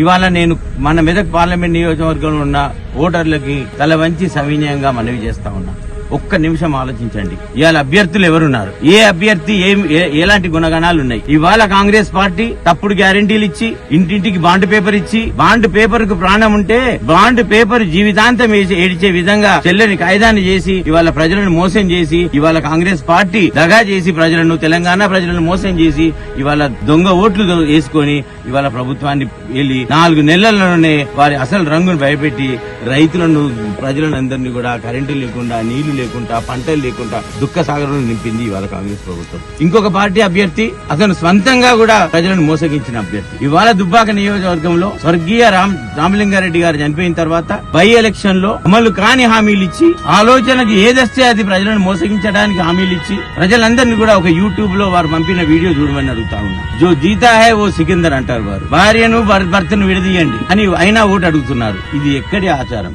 ఇవాళ నేను మన మెదక్ పార్లమెంట్ నియోజకవర్గంలో ఉన్న ఓటర్లకి తల వంచి సవినయంగా మనవి చేస్తా ఉన్నా. ఒక్క నిమిషం ఆలోచించండి. ఇవాళ అభ్యర్థులు ఎవరున్నారు? ఏ అభ్యర్థి ఏం ఎలాంటి గుణగణాలు ఉన్నాయి? ఇవాళ కాంగ్రెస్ పార్టీ తప్పుడు గ్యారంటీలు ఇచ్చి ఇంటింటికి బాండ్ పేపర్ ఇచ్చి బాండ్ పేపర్కు ప్రాణం ఉంటే బాండ్ పేపర్ జీవితాంతం వేసి ఏడిచే విధంగా చెల్లని కాయిదాన్ని చేసి ఇవాళ ప్రజలను మోసం చేసి ఇవాళ కాంగ్రెస్ పార్టీ దగా చేసి ప్రజలను తెలంగాణ ప్రజలను మోసం చేసి ఇవాళ దొంగ ఓట్లు వేసుకొని ఇవాళ ప్రభుత్వాన్ని వెళ్ళి నాలుగు నెలల్లోనే వారి అసలు రంగును భయపెట్టి రైతులను ప్రజలను అందరినీ కూడా కరెంటు లేకుండా నీళ్ళు లేకుండా పంటలు లేకుండా దుఃఖ సాగరంలో నింపింది ఇవాళ కాంగ్రెస్ ప్రభుత్వం. ఇంకొక పార్టీ అభ్యర్థి అతను స్వంతంగా కూడా ప్రజలను మోసగించిన అభ్యర్థి. ఇవాళ దుబ్బాక నియోజకవర్గంలో స్వర్గీయ రామ్ రామలింగారెడ్డి గారు చనిపోయిన తర్వాత బై ఎలక్షన్లో అమలు కాని హామీలు ఇచ్చి ఆలోచనకి ఏదొస్తే అది ప్రజలను మోసగించడానికి హామీలు ఇచ్చి ప్రజలందరినీ కూడా ఒక యూట్యూబ్లో వారు పంపిన వీడియో చూడమని అడుగుతా ఉన్నా. జో జీతా హై ఓ సికిందర్ అంటారు వారు. భార్యను భర్తను విడదీయండి అని అయినా ఓటు అడుగుతున్నారు. ఇది ఎక్కడి ఆచారం?